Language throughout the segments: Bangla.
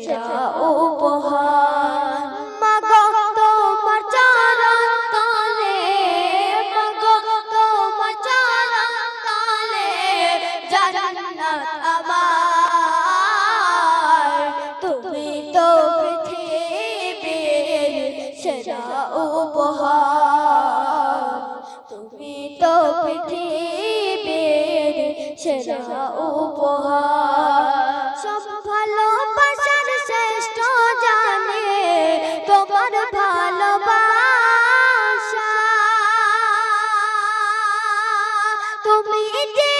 আচ্ছা, আচ্ছা। সেরা উপহার। তুমি উপহার। তুমি তো পৃথিবীর সেরা উপহার। me it did.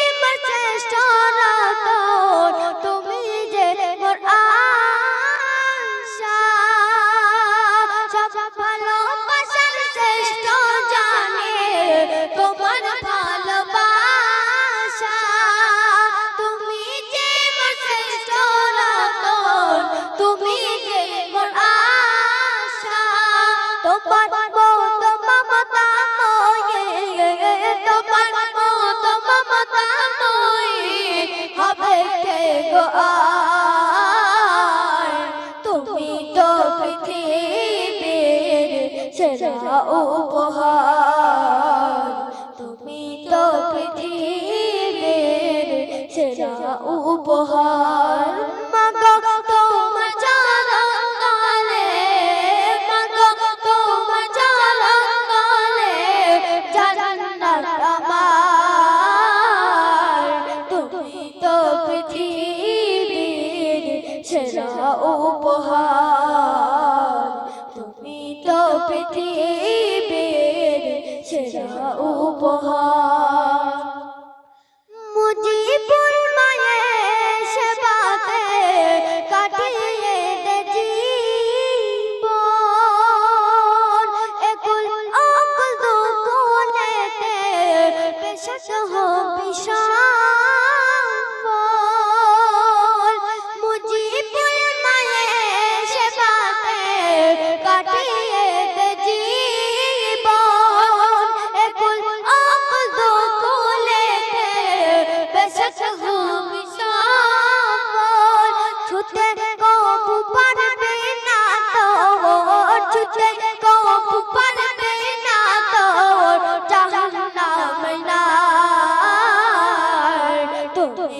গো আর তুমি তো পৃথিবীর সেরা উপহার। তুমি তো পৃথিবীর সেরা উপহার। উপহার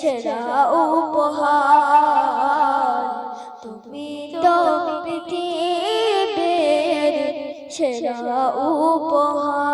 ছেড়া উপহার। তুমি তো পৃথিবীর সেরা উপহার।